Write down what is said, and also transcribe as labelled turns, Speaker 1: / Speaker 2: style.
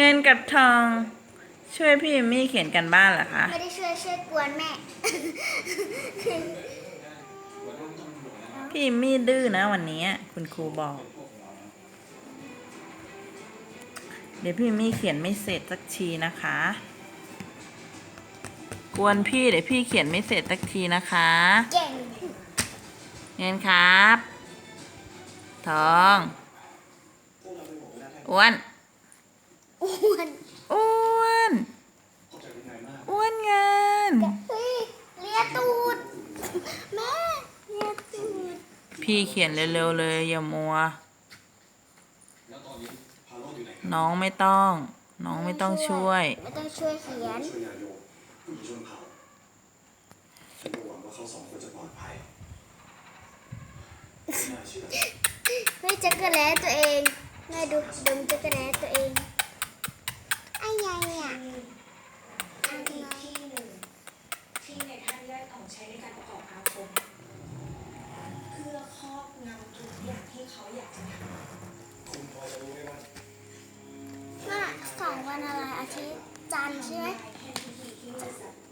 Speaker 1: เงินกับทอง ช่วยพี่เอมมี่เขียนกันบ้านเหรอคะ
Speaker 2: ไม่ได้ช่วยช่วยกวนแม่
Speaker 1: พี่เอมมี่ดื้อนะวันนี้ คุณครูบอก เดี๋ยวพี่เอมมี่เขียนไม่เสร็จสักทีนะคะ กวนพี่เดี๋ยวพี่เขียนไม่เสร็จสักทีนะคะ
Speaker 2: เก่ง
Speaker 1: เงินครับ ทองอ้วน
Speaker 2: อ้ วน
Speaker 1: อ้วนอ้วนเงิน
Speaker 2: เฮ้ยเลียตูดแม่เลียตูด
Speaker 1: พี่เขียนเร็วๆเลยอย่ามัว น้องไม่ต้อง น้องไม่ต้องช่วย
Speaker 2: ไม่ต้องช่วยเขียน
Speaker 3: ช่วยนายโยผู้หญิงชนเผ่าฉันก็หวังว่าเขาสองคนจะปลอดภัยไม่น่าเชื่อ
Speaker 2: เฮ้ยจักรแล้ตัวเองแม่ดูดมจักรแล้ ว่าสองวันอะไรอาทิตย์จันใช่ไหม